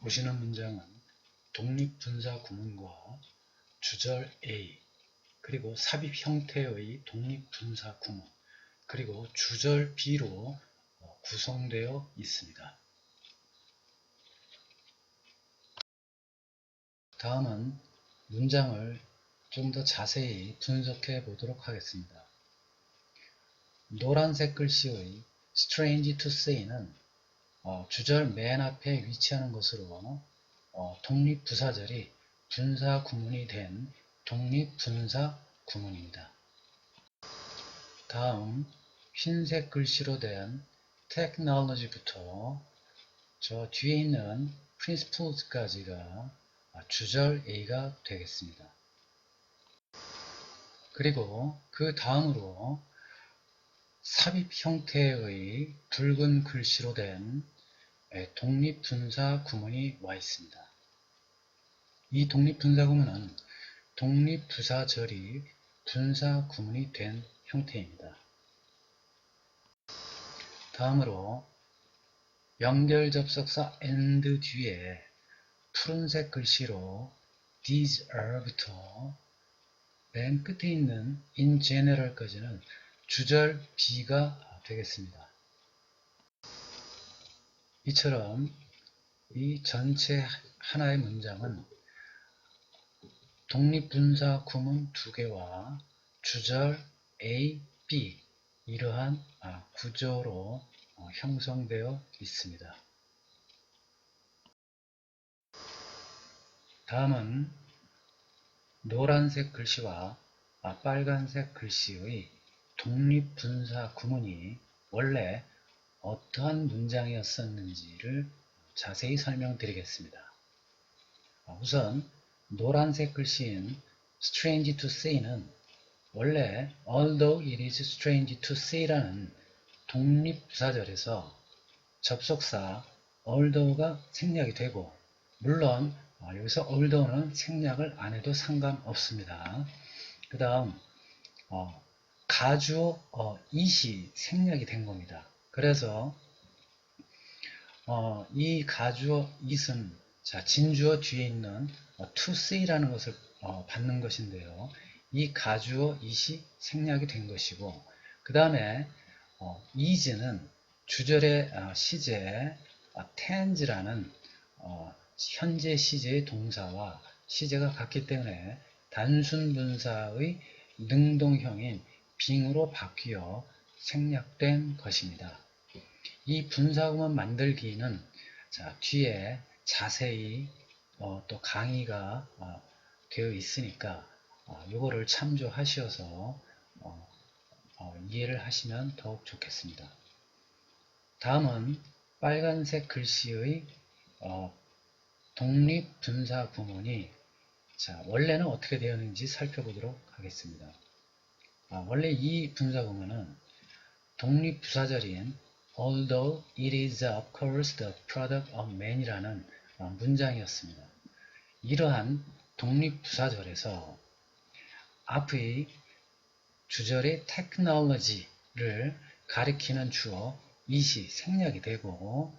보시는 문장은 독립분사 구문과 주절 A 그리고 삽입 형태의 독립분사 구문 그리고 주절 B로 어, 구성되어 있습니다. 다음은 문장을 좀 더 자세히 분석해 보도록 하겠습니다. 노란색 글씨의 strange to say는 어, 주절 맨 앞에 위치하는 것으로 어, 독립부사절이 분사 구문이 된 독립분사 구문입니다. 다음 흰색 글씨로 된 technology부터 저 뒤에 있는 principles까지가 주절 A가 되겠습니다. 그리고 그 다음으로 삽입 형태의 붉은 글씨로 된 독립분사 구문이 와 있습니다. 이 독립분사 구문은 독립부사절이 분사 구문이 된 형태입니다. 다음으로 연결 접속사 and 뒤에 푸른색 글씨로 these are부터 맨 끝에 있는 in general까지는 주절 B가 되겠습니다. 이처럼 이 전체 하나의 문장은 독립분사 구문 두 개와 주절 A, B 이러한 아, 구조로 어, 형성되어 있습니다. 다음은 노란색 글씨와 아, 빨간색 글씨의 독립분사 구문이 원래 어떠한 문장이었었는지를 자세히 설명드리겠습니다. 아, 우선 노란색 글씨인 strange to say는 원래 although it is strange to say라는 독립부사절에서 접속사 although가 생략이 되고 물론 어, 여기서 although는 생략을 안 해도 상관없습니다. 그 다음 어, 가주어 어, it이 생략이 된 겁니다. 그래서 어, 이 가주어 it은 자, 진주어 뒤에 있는 어, to see라는 것을 어, 받는 것인데요. 이 가주어 it이 생략이 된 것이고 그 다음에 어, is는 주절의 어, 시제 어, tens라는 어, 현재 시제의 동사와 시제가 같기 때문에 단순 분사의 능동형인 빙으로 바뀌어 생략된 것입니다. 이 분사구문 만들기는 자, 뒤에 자세히 어, 또 강의가 어, 되어 있으니까 어, 이거를 참조하셔서 어, 어, 이해를 하시면 더욱 좋겠습니다. 다음은 빨간색 글씨의 어, 독립 분사 구문이 자 원래는 어떻게 되었는지 살펴보도록 하겠습니다. 아, 원래 이 분사 구문은 독립 부사절인 although it is of course the product of man이라는 문장이었습니다. 이러한 독립부사절에서 앞의 주절의 technology를 가리키는 주어 it이 생략이 되고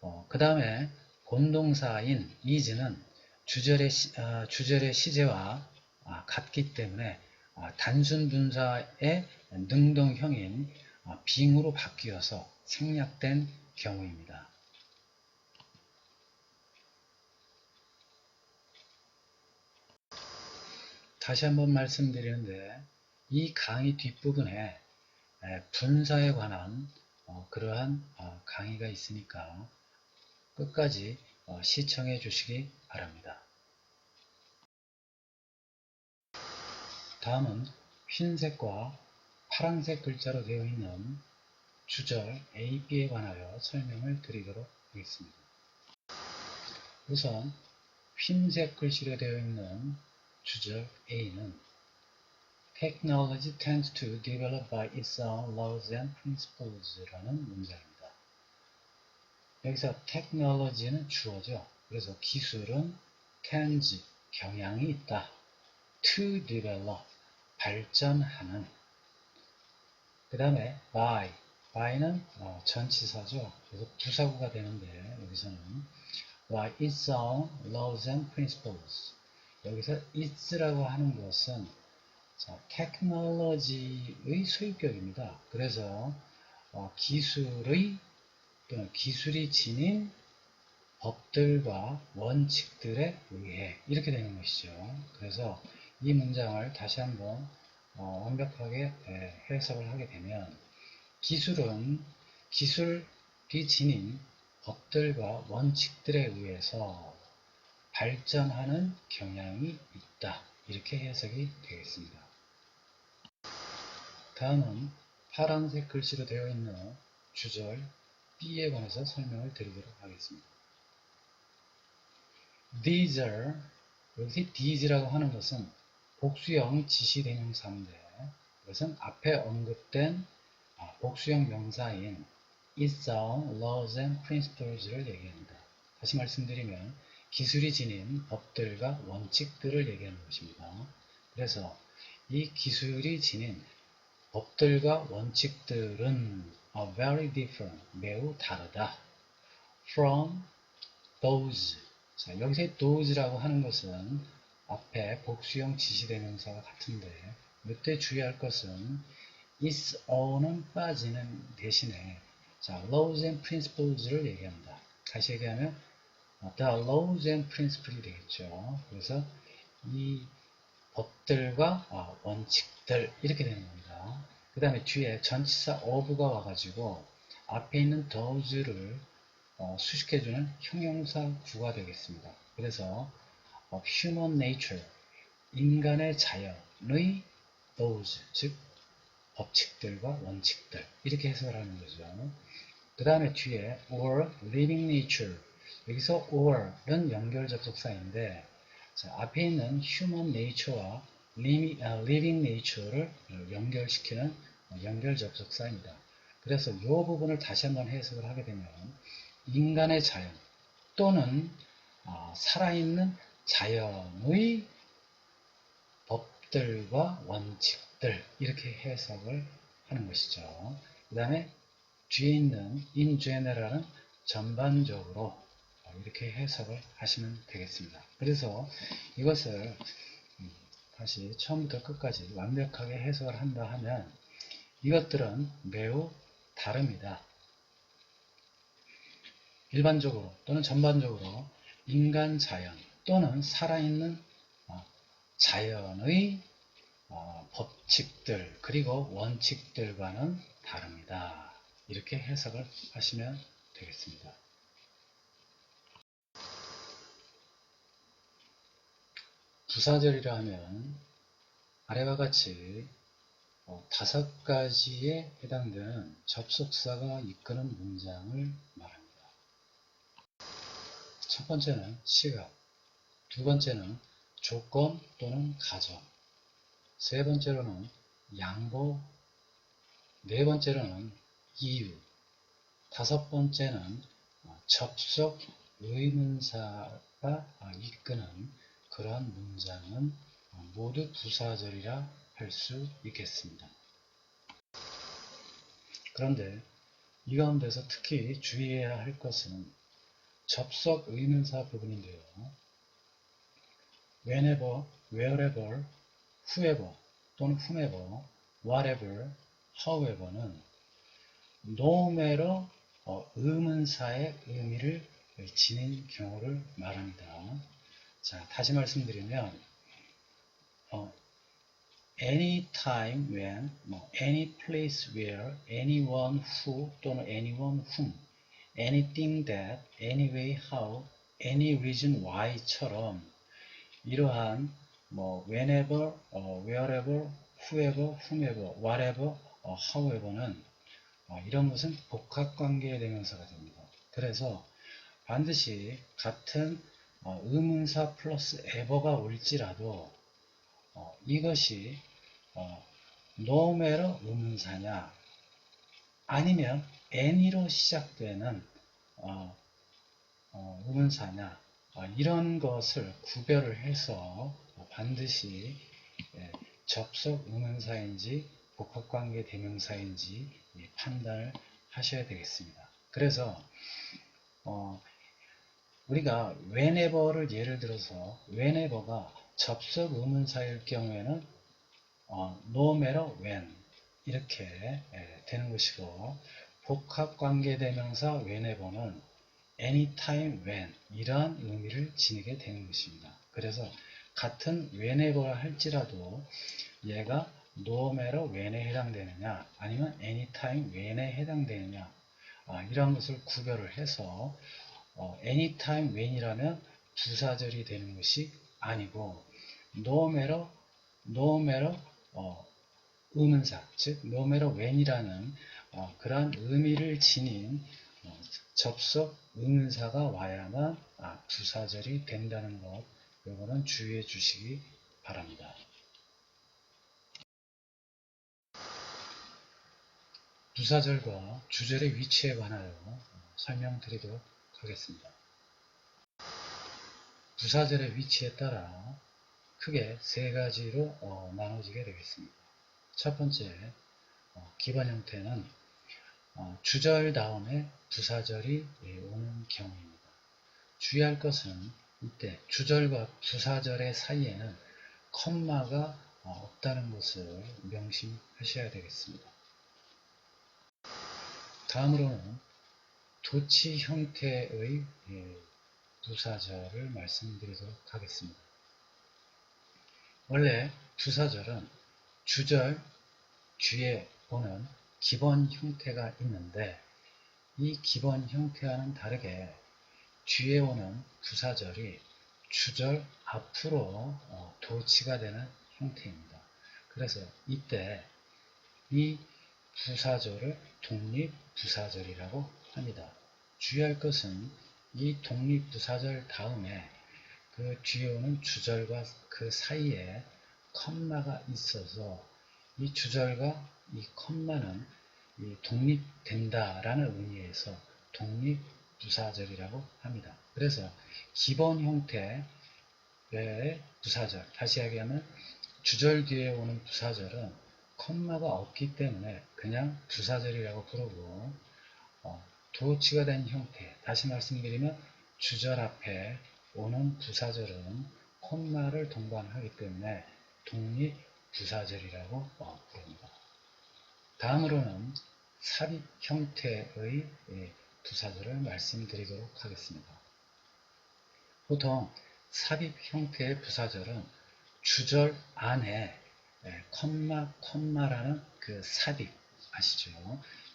어, 그 다음에 본동사인 is는 주절의, 시, 어, 주절의 시제와 아, 같기 때문에 아, 단순 분사의 능동형인 아, 빙으로 바뀌어서 생략된 경우입니다. 다시 한번 말씀드리는데 이 강의 뒷부분에 분사에 관한 어, 그러한 어, 강의가 있으니까 끝까지 어, 시청해 주시기 바랍니다. 다음은 흰색과 파란색 글자로 되어 있는 주절 A, B에 관하여 설명을 드리도록 하겠습니다. 우선 흰색 글씨로 되어 있는 주절 A는 Technology tends to develop by its own laws and principles 라는 문장입니다. 여기서 technology는 주어죠. 그래서 기술은 tends, 경향이 있다. to develop, 발전하는 그 다음에 by, by는 어, 전치사죠. 그래서 부사구가 되는데 여기서는 by its own laws and principles. 여기서 it's라고 하는 것은 자, 테크놀로지의 소유격입니다. 그래서 어, 기술의 또는 기술이 지닌 법들과 원칙들에 의해 이렇게 되는 것이죠. 그래서 이 문장을 다시 한번 어, 완벽하게 에, 해석을 하게 되면 기술은 기술이 지닌 법들과 원칙들에 의해서 발전하는 경향이 있다. 이렇게 해석이 되겠습니다. 다음은 파란색 글씨로 되어 있는 주절 B에 관해서 설명을 드리도록 하겠습니다. These are 여기서 these라고 하는 것은 복수형 지시대명사인데 이것은 앞에 언급된 아, 복수형 명사인 own laws and principles를 얘기합니다. 다시 말씀드리면 기술이 지닌 법들과 원칙들을 얘기하는 것입니다. 그래서 이 기술이 지닌 법들과 원칙들은 are very different, 매우 다르다. from those. 자, 여기서 those라고 하는 것은 앞에 복수형 지시대명사가 같은데 이때 주의할 것은 is own은 빠지는 대신에 자, laws and principles를 얘기합니다. 다시 얘기하면 the laws and principles이 되겠죠. 그래서 이 법들과 아, 원칙들 이렇게 되는 겁니다. 그 다음에 뒤에 전치사 of가 와가지고 앞에 있는 those를 어, 수식해주는 형용사 구가 되겠습니다. 그래서 어, human nature, 인간의 자연의 those, 즉 법칙들과 원칙들 이렇게 해석을 하는 거죠. 그 다음에 뒤에 or living nature 여기서 or는 연결 접속사인데 자, 앞에 있는 human nature와 living nature를 연결시키는 연결 접속사입니다. 그래서 이 부분을 다시 한번 해석을 하게 되면 인간의 자연 또는 아, 살아있는 자연의 법들과 원칙 들 이렇게 해석을 하는 것이죠. 그 다음에 뒤에 있는 in general은 전반적으로 이렇게 해석을 하시면 되겠습니다. 그래서 이것을 음, 다시 처음부터 끝까지 완벽하게 해석을 한다 하면 이것들은 매우 다릅니다. 일반적으로 또는 전반적으로 인간 자연 또는 살아있는 어, 자연의 어, 법칙들 그리고 원칙들과는 다릅니다. 이렇게 해석을 하시면 되겠습니다. 부사절이라 하면 아래와 같이 어, 다섯 가지에 해당되는 접속사가 이끄는 문장을 말합니다. 첫 번째는 시각, 두 번째는 조건 또는 가정, 세 번째로는 양보, 네 번째로는 이유, 다섯 번째는 어, 접속 의문사가 이끄는 그러한 문장은 어, 모두 부사절이라 할 수 있겠습니다. 그런데 이 가운데서 특히 주의해야 할 것은 접속 의문사 부분인데요. whenever, wherever, whoever 또는 whomever, whatever, however는 no matter 어, 의문사의 의미를 지닌 경우를 말합니다. 자, 다시 말씀드리면 어, any time when, 뭐, any place where, anyone who 또는 anyone whom, anything that, any way how, any reason why처럼 이러한 뭐 whenever, 어, wherever, whoever, whomever, whatever, 어, however는 어, 이런 것은 복합관계의 대명사가 됩니다. 그래서 반드시 같은 어, 의문사 플러스 ever가 올지라도 어, 이것이 어, no matter 의문사냐 아니면 any로 시작되는 어, 어, 의문사냐 어, 이런 것을 구별을 해서 반드시 예, 접속 의문사인지 복합관계 대명사인지 예, 판단을 하셔야 되겠습니다. 그래서 어, 우리가 whenever를 예를 들어서 whenever가 접속 의문사일 경우에는 어, no matter when 이렇게 예, 되는 것이고 복합관계대명사 whenever는 anytime when 이러한 의미를 지니게 되는 것입니다. 그래서 같은 whenever 할지라도 얘가 no matter when에 해당되느냐 아니면 anytime when에 해당되느냐 아, 이런 것을 구별을 해서 어, anytime when이라면 부사절이 되는 것이 아니고 no matter, no matter 어, 의문사 즉 no matter when이라는 어, 그러한 의미를 지닌 어, 접속 의문사가 와야만 아, 부사절이 된다는 것 요거는 주의해 주시기 바랍니다. 부사절과 주절의 위치에 관하여 어, 설명드리도록 하겠습니다. 부사절의 위치에 따라 크게 세 가지로 어, 나눠지게 되겠습니다. 첫 번째, 어, 기본 형태는 어, 주절 다음에 부사절이 예, 오는 경우입니다. 주의할 것은 이때 주절과 부사절의 사이에는 컴마가 어, 없다는 것을 명심하셔야 되겠습니다. 다음으로는 도치 형태의 예, 부사절을 말씀드리도록 하겠습니다. 원래 부사절은 주절 뒤에 오는 기본 형태가 있는데 이 기본 형태와는 다르게 뒤에 오는 부사절이 주절 앞으로 어, 도치가 되는 형태입니다. 그래서 이때 이 부사절을 독립부사절이라고 합니다. 주의할 것은 이 독립부사절 다음에 그 뒤에 오는 주절과 그 사이에 컴마가 있어서 이 주절과 이 컴마는 이 독립된다라는 의미에서 독립 부사절이라고 합니다. 그래서 기본 형태의 부사절, 다시 이야기하면 주절 뒤에 오는 부사절은 컴마가 없기 때문에 그냥 부사절이라고 부르고 어, 도치가 된 형태, 다시 말씀드리면 주절 앞에 오는 부사절은 콤마를 동반하기 때문에 독립 부사절이라고 어, 부릅니다. 다음으로는 삽입 형태의 예, 부사절을 말씀드리도록 하겠습니다. 보통 삽입 형태의 부사절은 주절 안에 예, 컴마, 컴마라는 그 삽입 아시죠?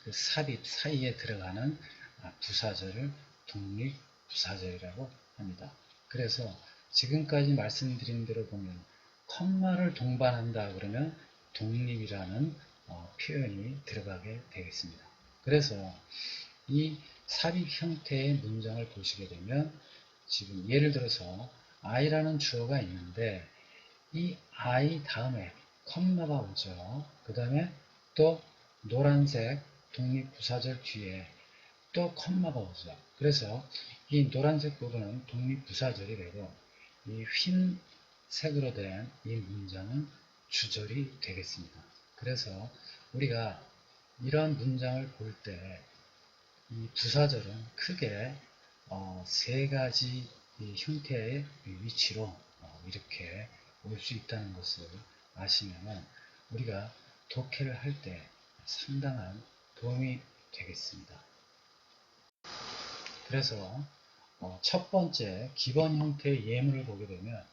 그 삽입 사이에 들어가는 아, 부사절을 독립 부사절이라고 합니다. 그래서 지금까지 말씀드린 대로 보면 컴마를 동반한다 그러면 독립이라는 어, 표현이 들어가게 되겠습니다. 그래서 이 삽입 형태의 문장을 보시게 되면 지금 예를 들어서 I라는 주어가 있는데 이 I 다음에 컴마가 오죠. 그 다음에 또 노란색 독립부사절 뒤에 또 컴마가 오죠. 그래서 이 노란색 부분은 독립부사절이 되고 이 흰색으로 된 이 문장은 주절이 되겠습니다. 그래서 우리가 이런 문장을 볼때 이 부사절은 크게 어, 세 가지 형태의 위치로 어, 이렇게 올 수 있다는 것을 아시면 우리가 독해를 할 때 상당한 도움이 되겠습니다. 그래서 어, 첫 번째 기본 형태의 예문을 보게 되면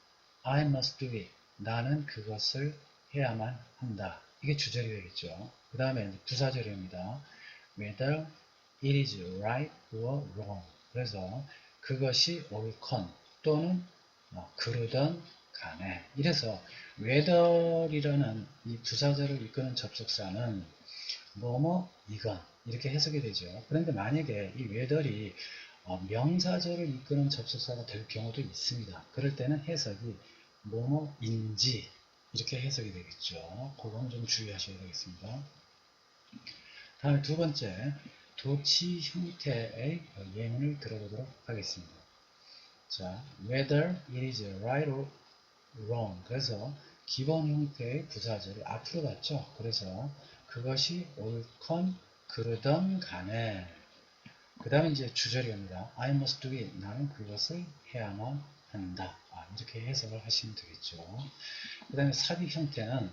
I must do it. 나는 그것을 해야만 한다. 이게 주절이 되겠죠. 그 다음에 부사절입니다. Whether it is right or wrong. 그래서 그것이 옳건 또는 어, 그르던 간에 이래서 whether이라는 이 부사절을 이끄는 접속사는 뭐뭐 이건 이렇게 해석이 되죠. 그런데 만약에 이 whether이 어, 명사절을 이끄는 접속사가 될 경우도 있습니다. 그럴 때는 해석이 뭐뭐인지 이렇게 해석이 되겠죠. 그건 좀 주의하셔야 되겠습니다. 다음에 두 번째 도치 형태의 예문을 들어보도록 하겠습니다. 자, whether it is right or wrong. 그래서 기본 형태의 부사절이 앞으로 갔죠. 그래서 그것이 옳건 그르던 간에 그 다음에 이제 주절이 옵니다. I must do it. 나는 그것을 해야만 한다. 아, 이렇게 해석을 하시면 되겠죠. 그 다음에 삽입 형태는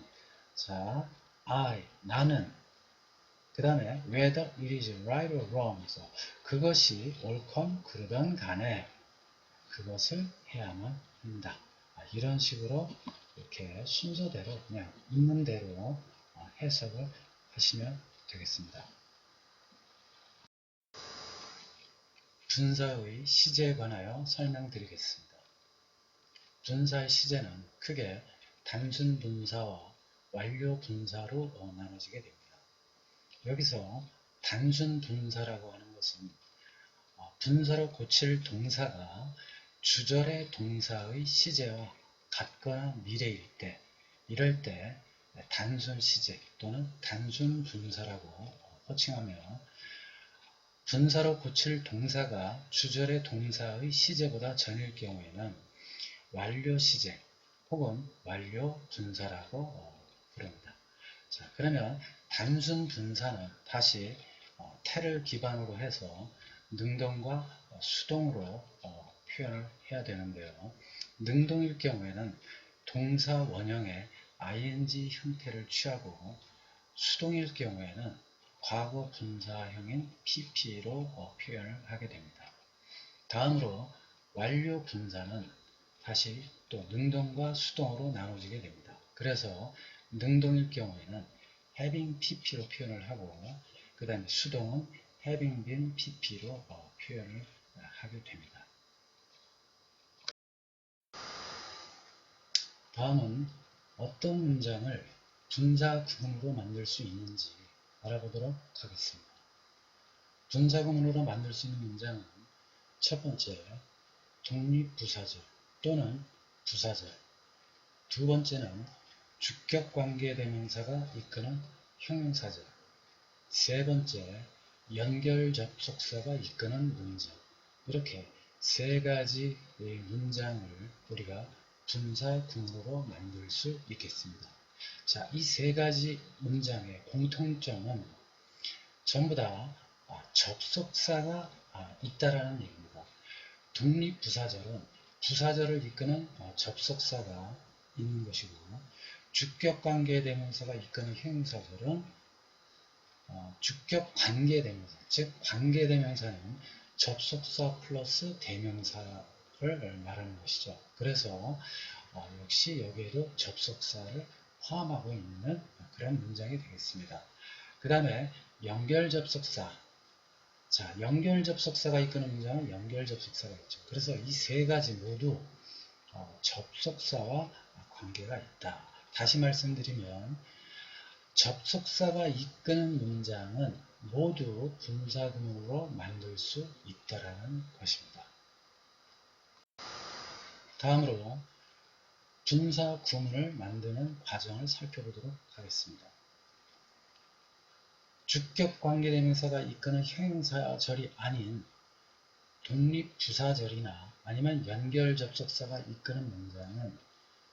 자, I, 나는 그 다음에 whether it is right or wrong 그것이 옳건 그르든 간에 그것을 해야만 한다. 아, 이런 식으로 이렇게 순서대로 그냥 있는 대로 어, 해석을 하시면 되겠습니다. 분사의 시제에 관하여 설명드리겠습니다. 분사의 시제는 크게 단순 분사와 완료 분사로 어, 나눠지게 됩니다. 여기서 단순 분사라고 하는 것은 어, 분사로 고칠 동사가 주절의 동사의 시제와 같거나 미래일 때 이럴 때 단순 시제 또는 단순 분사라고 호칭하며 분사로 고칠 동사가 주절의 동사의 시제보다 전일 경우에는 완료 시제 혹은 완료 분사라고 부릅니다. 자, 그러면 단순 분사는 다시 어, 태를 기반으로 해서 능동과 수동으로 어, 표현을 해야 되는데요. 능동일 경우에는 동사 원형의 ing 형태를 취하고 수동일 경우에는 과거 분사형인 pp로 어, 표현을 하게 됩니다. 다음으로 완료 분사는 다시 또 능동과 수동으로 나눠지게 됩니다. 그래서 능동일 경우에는 having pp로 표현을 하고 그 다음에 수동은 having been pp로 어, 표현을 하게 됩니다. 다음은 어떤 문장을 분사 구문으로 만들 수 있는지 알아보도록 하겠습니다. 분사 구문으로 만들 수 있는 문장은 첫 번째 독립부사절 또는 부사절 두 번째는 주격관계대명사가 이끄는 형용사절 세 번째 연결접속사가 이끄는 문장 이렇게 세 가지의 문장을 우리가 분사 구문으로 만들 수 있겠습니다. 자, 이 세 가지 문장의 공통점은 전부 다 아, 접속사가 아, 있다라는 얘기입니다. 독립부사절은 부사절을 이끄는 어, 접속사가 있는 것이고 주격관계 대명사가 이끄는 형용사절은 어, 주격관계 대명사, 즉 관계 대명사는 접속사 플러스 대명사를 말하는 것이죠. 그래서 어, 역시 여기에도 접속사를 포함하고 있는 그런 문장이 되겠습니다. 그 다음에 연결 접속사 자, 연결 접속사가 이끄는 문장은 연결 접속사가 있죠. 그래서 이 세 가지 모두 어, 접속사와 관계가 있다. 다시 말씀드리면 접속사가 이끄는 문장은 모두 분사구문으로 만들 수 있다라는 것입니다. 다음으로 분사 구문을 만드는 과정을 살펴보도록 하겠습니다. 주격 관계대명사가 이끄는 형용사절이 아닌 독립부사절이나 아니면 연결접속사가 이끄는 문장은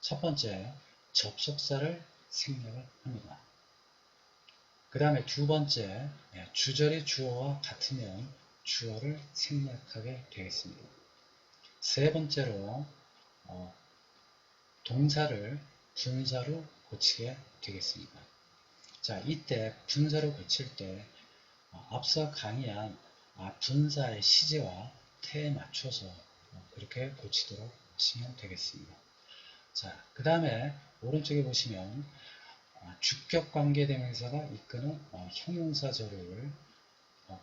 첫 번째 접속사를 생략을 합니다. 그 다음에 두 번째 예, 주절의 주어와 같으면 주어를 생략하게 되겠습니다. 세 번째로 어, 동사를 분사로 고치게 되겠습니다. 자, 이때 분사로 고칠 때 어, 앞서 강의한 아, 분사의 시제와 태에 맞춰서 어, 그렇게 고치도록 하시면 되겠습니다. 자, 그 다음에 오른쪽에 보시면 어, 주격 관계 대명사가 이끄는 형용사 절을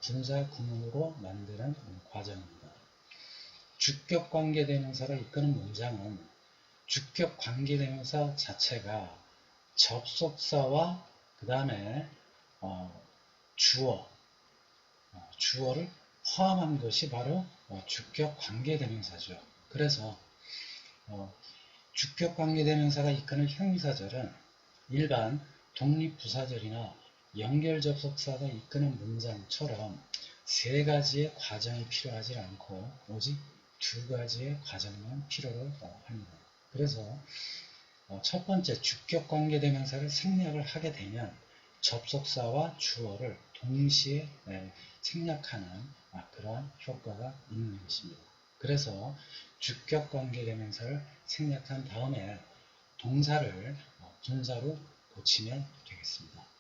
분사 구문으로 만드는 과정입니다. 주격 관계 대명사가 이끄는 문장은 주격 관계 대명사 자체가 접속사와 그 다음에 어, 주어, 어, 주어를 포함한 것이 바로 어, 주격 관계 대명사죠. 그래서 어, 주격관계대명사가 이끄는 형용사절은 일반 독립부사절이나 연결접속사가 이끄는 문장처럼 세 가지의 과정이 필요하지 않고 오직 두 가지의 과정만 필요로 합니다. 그래서 어, 첫 번째 주격관계대명사를 생략을 하게 되면 접속사와 주어를 동시에 네, 생략하는 아, 그러한 효과가 있는 것입니다. 그래서 주격 관계 대명사를 생략한 다음에 동사를 어, 분사로 고치면 되겠습니다.